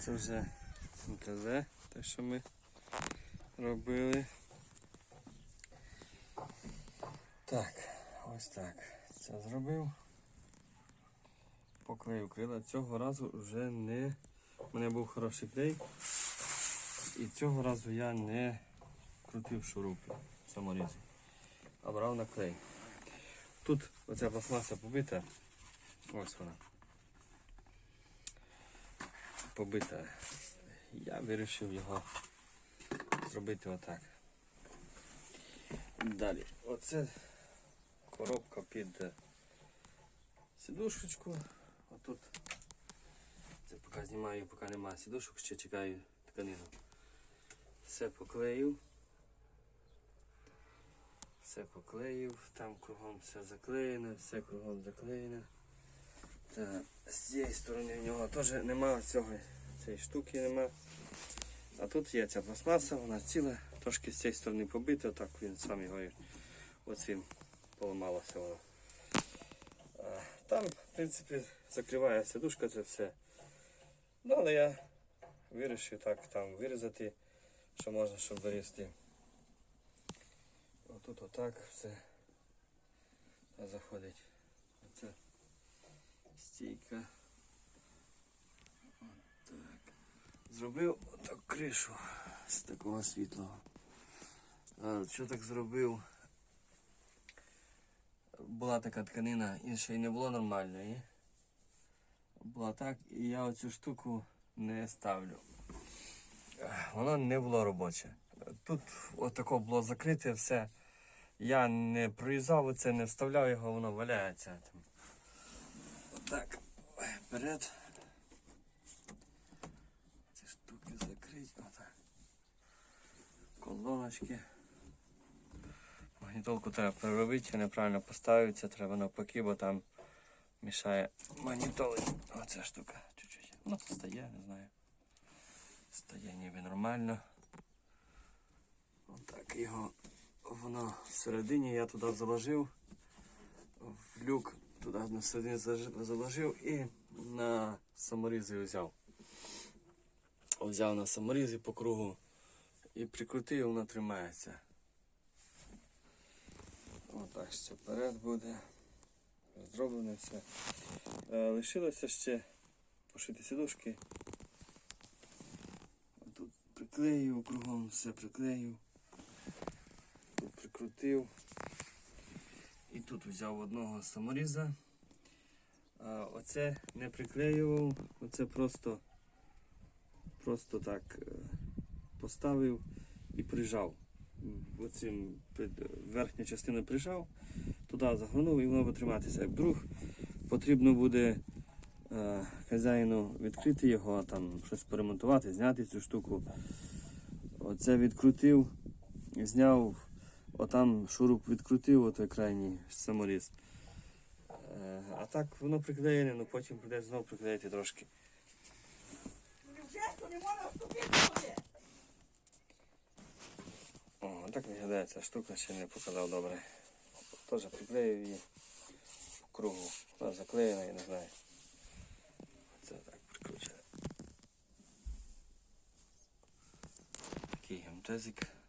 Це вже МТЗ, те, що ми робили. Так, ось так. Це зробив. Поклеїв крила. Цього разу вже не. У мене був хороший клей. І цього разу я не крутив шурупи саморізи, а брав на клей. Тут оця пластмаса побита. Ось вона. Побита. Я вирішив його зробити отак. Далі. Оце коробка під е, сідушечку. Отут. Це поки знімаю, поки немає сідушок, ще чекаю тканину. Все поклеїв. Все поклеїв, там кругом все заклеєно, все кругом заклеєно. Та з цієї сторони в нього теж немає цього, цієї штуки нема. А тут є ця пластмаса, вона ціла, трошки з цієї сторони побита, так він сам його оцим поламалося воно. Там, в принципі, закриває сидушка, це все. Ну, але я вирішив так там вирізати, що можна, щоб вирізати. Отут отак все заходить. Оце стійка. Отак. Зробив отак кришу з такого світлого. Що так зробив? Була така тканина, іншої не було нормальної. Була так, і я оцю штуку не ставлю. Воно не було робоче. Тут отако було закрите все. Я не проїзав оце, не вставляв його, воно валяється. Ой, Вперед. Ці штуки закрить. Отак. Колоночки. Магнітолку треба переробити, неправильно поставив, це треба навпаки, бо там мішає магнітоли. Оця штука чуть-чуть. Ну, стає, не знаю. Стає ніби нормально. Отак його воно всередині я туди заложив. В люк туди на середині заложив і на саморізи взяв. Взяв на саморізі по кругу і прикрутив, воно тримається. Отак ще вперед буде. Зроблене все. Е, Лишилося ще пошити сідушки. Тут приклеїв кругом, все приклеїв. Тут прикрутив. Тут взяв одного саморіза. Оце не приклеював, оце просто, просто так е, поставив і прижав. Оцим під верхню частину прижав, туди загорнув і воно буде триматися. Як вдруг потрібно буде е, хазяїну відкрити його, там щось поремонтувати, зняти цю штуку. Оце відкрутив, зняв, отам шуруп відкрутив, отой крайній саморіз. Е, А так воно приклеєне, ну потім прийде знову приклеїти трошки. О, так виглядає ця штука, ще не показав добре. Теж приклеїв її в кругу. Вона заклеєна, я не знаю. Це так прикручує. Такий гемтезик.